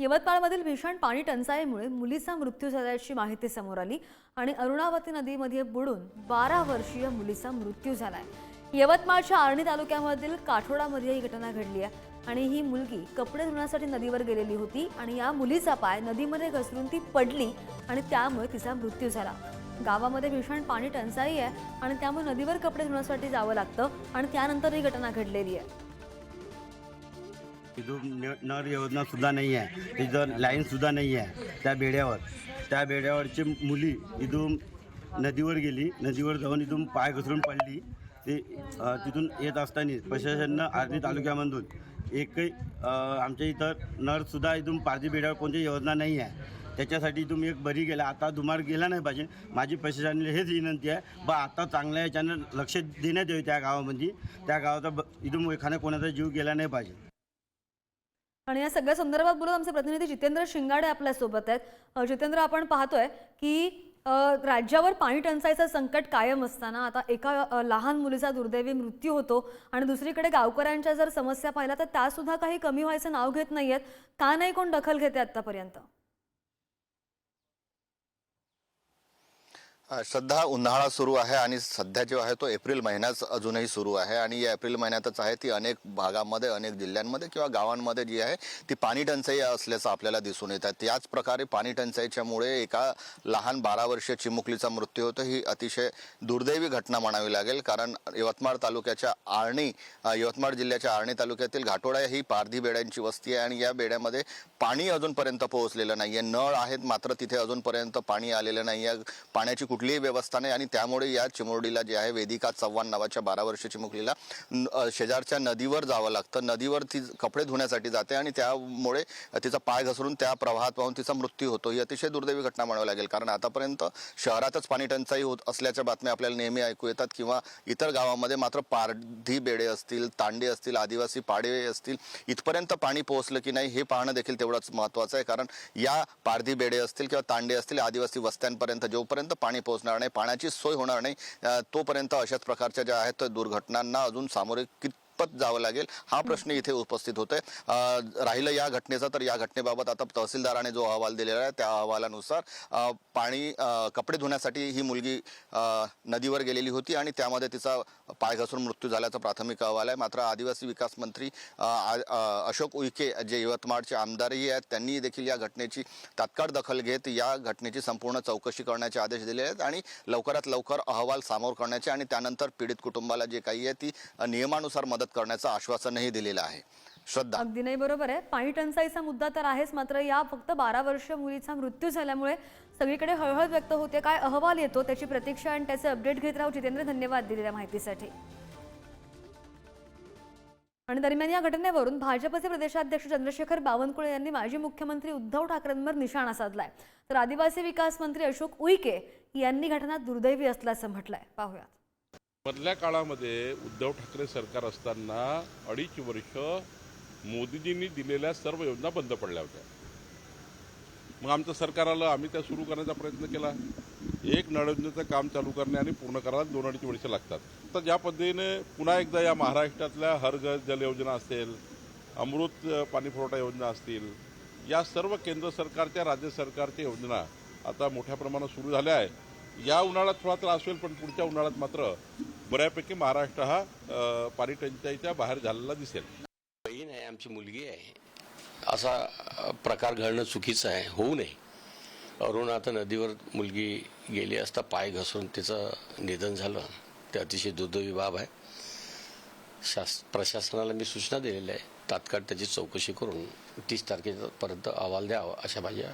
यवतमाळमधील भीषण पाणी टंचाईमुळे मुलीचा मृत्यू झाल्याची माहिती समोर आली आणि अरुणावती नदीमध्ये बुडून बारा वर्षीय मुलीचा मृत्यू झालाय. यवतमाळच्या आर्णी तालुक्यामधील काठोडामध्ये ही घटना घडली आहे आणि ही मुलगी कपडे धुण्यासाठी नदीवर गेलेली होती आणि या मुलीचा पाय नदीमध्ये घसरून ती पडली आणि त्यामुळे तिचा मृत्यू झाला. गावामध्ये भीषण पाणी टंचाई आहे आणि त्यामुळे नदीवर कपडे धुण्यासाठी जावं लागतं आणि त्यानंतर ही घटना घडलेली आहे. तिथून न- नळ योजना सुद्धा नाही आहे. तिथं लाईन सुद्धा नाही आहे. त्या बेड्यावर. त्या बेड्यावरची मुली इथून नदीवर गेली. नदीवर जाऊन इथून पाय घसरून पडली. ते तिथून येत असताना प्रशासनानं आर्णी तालुक्यामधून एकही आमच्या इथं नळसुद्धा इथून पारधी बेड्यावर कोणती योजना नाही आहे. त्याच्यासाठी तुम्ही एक बरी गेला. आता दुमार गेला नाही पाहिजे. माझी प्रशासनाला हेच विनंती आहे. बा आता चांगल्या याच्यानं लक्ष देण्यात येईल त्या गावामध्ये. त्या गावाचा ब- इथून एखाद्या कोणाचा जीव गेला नाही पाहिजे. आणि या सगळ्या संदर्भात बोलत आमचे प्रतिनिधी जितेंद्र शिंगाडे आपल्यासोबत आहेत. जितेंद्र आपण पाहतोय की राज्यावर पाणी टंचाईचं संकट कायम असताना आता एका लहान मुलीचा दुर्दैवी मृत्यू होतो आणि दुसरीकडे गावकऱ्यांच्या जर समस्या पाहिल्या तर त्यासुद्धा काही कमी व्हायचं नाव घेत नाही आहेत का नाही कोण दखल घेते आतापर्यंत सध्या उन्हाळा सुरू आहे आणि सध्या जो आहे तो एप्रिल महिनाच अजूनही सुरू आहे. आणि या एप्रिल महिन्यातच आहे ती अनेक भागामध्ये अनेक जिल्ह्यांमध्ये किंवा गावांमध्ये जी आहे ती पाणी टंचाई असल्याचं आपल्याला दिसून येत आहे. त्याच प्रकारे पाणी टंचाईच्यामुळे एका लहान बारा वर्षीय चिमुकलीचा मृत्यू होतो. ही अतिशय दुर्दैवी घटना म्हणावी लागेल. कारण यवतमाळ तालुक्याच्या आर्णी यवतमाळ जिल्ह्याच्या आर्णी तालुक्यातील घाटोडा ही पारधी बेड्यांची वस्ती आहे आणि या बेड्यामध्ये पाणी अजूनपर्यंत पोहोचलेलं नाही आहे नळ आहेत मात्र तिथे अजूनपर्यंत पाणी आलेलं नाही आहे पाण्याची कुठलीही व्यवस्था नाही आणि त्यामुळे या चिमुरडीला जे आहे वेदिका चव्हाण नावाच्या बारा वर्षाची मुलीला शेजारच्या नदीवर जावं लागतं. नदीवर ती कपडे धुण्यासाठी जाते आणि त्यामुळे तिचा पाय घसरून त्या प्रवाहात पाहून तिचा मृत्यू होतो. ही अतिशय दुर्दैवी घटना म्हणावी लागेल. कारण आतापर्यंत शहरातच पाणी टंचाई होत असल्याच्या बातम्या आपल्याला नेहमी ऐकू येतात किंवा इतर गावामध्ये मात्र पारधी बेडे असतील तांडे असतील आदिवासी पाडे असतील इथपर्यंत पाणी पोहोचलं की नाही हे पाहणं देखील तेवढंच महत्त्वाचं आहे. कारण या पारधी बेडे असतील किंवा तांडे असतील आदिवासी वस्त्यांपर्यंत जोपर्यंत पाणी पोहोचणार नाही पाण्याची सोय होणार नाही. तोपर्यंत अशाच प्रकारच्या ज्या आहेत दुर्घटनांना अजून सामोरे कितपत जावं लागेल. हा प्रश्न इथे उपस्थित होतोय. राहिलं या घटनेचा तर या घटनेबाबत आता तहसीलदाराने जो अहवाल दिलेला आहे त्या अहवालानुसार पाणी कपडे धुण्यासाठी ही मुलगी नदीवर गेलेली होती आणि त्यामध्ये तिचा पाय घसरून मृत्यू झाल्याचा प्राथमिक अहवाल आहे. मात्र आदिवासी विकास मंत्री अशोक उईके जे यवतमाळचे आमदारही आहेत त्यांनी देखील या घटनेची तात्काळ दखल घेत या घटनेची संपूर्ण चौकशी करण्याचे आदेश दिले आहेत आणि लवकरात लवकर अहवाल समोर करण्याचे आणि त्यानंतर पीडित कुटुंबाला जे काही आहे ती नियमानुसार मदत करण्याचं आश्वासनही दिलेलं आहे. श्रद्धा. अगदी नाही बरोबर आहे. पाणी टंचाईचा मुद्दा तर आहेच मात्र या फक्त बारा वर्ष मुलीचा मृत्यू झाल्यामुळे सगळीकडे हळहळ व्यक्त होते. काय अहवाल येतो त्याची प्रतीक्षा आणि त्याचे अपडेट घेत राहू जितेंद्र धन्यवाद दिलेल्या माहितीसाठी. आणि दरम्यान या घटनेवरून भाजपचे प्रदेशाध्यक्ष चंद्रशेखर बावनकुळे यांनी माजी मुख्यमंत्री उद्धव ठाकरेंवर निशाणा साधलाय. तर आदिवासी विकास मंत्री अशोक उईके यांनी घटना दुर्दैवी असल्याचं म्हटलंय. पाहूयात. मधल्या काळामध्ये उद्धव ठाकरे सरकार असताना अडीच वर्ष मोदीजींनी दिलेल्या सर्व योजना बंद पडल्या होत्या. मग आमचं सरकार आलं आम्ही त्या सुरू करण्याचा प्रयत्न केला. एक नळयोजनेचं काम चालू करणे आणि पूर्ण करायला दोन अडीच वर्ष लागतात. तर ज्या पद्धतीने पुन्हा एकदा या महाराष्ट्रातल्या हर घर जल योजना असेल अमृत पाणीपुरवठा पाणी पुरवठा योजना असतील या सर्व केंद्र सरकारच्या राज्य सरकारच्या योजना आता मोठ्या प्रमाणात सुरू झाल्या आहे या उन्हाळ्यात थोडा त्रास होईल पण पुढच्या उन्हाळ्यात मात्र बऱ्यापैकी महाराष्ट्र हा अ, पाणी टंचाईच्या बाहेर झालेला दिसेल. बहीण आहे आमची मुलगी आहे. असा प्रकार घडणं चुकीचं आहे होऊ नये. अरुण आता नदीवर मुलगी गेली असता पाय घसरून तिचं निधन झालं. ते अतिशय दुर्दैवी बाब आहे. शास प्रशासनाला मी सूचना दिलेल्या आहे. तात्काळ त्याची चौकशी करून तीस तारखेपर्यंत अहवाल द्यावा अशा माझ्या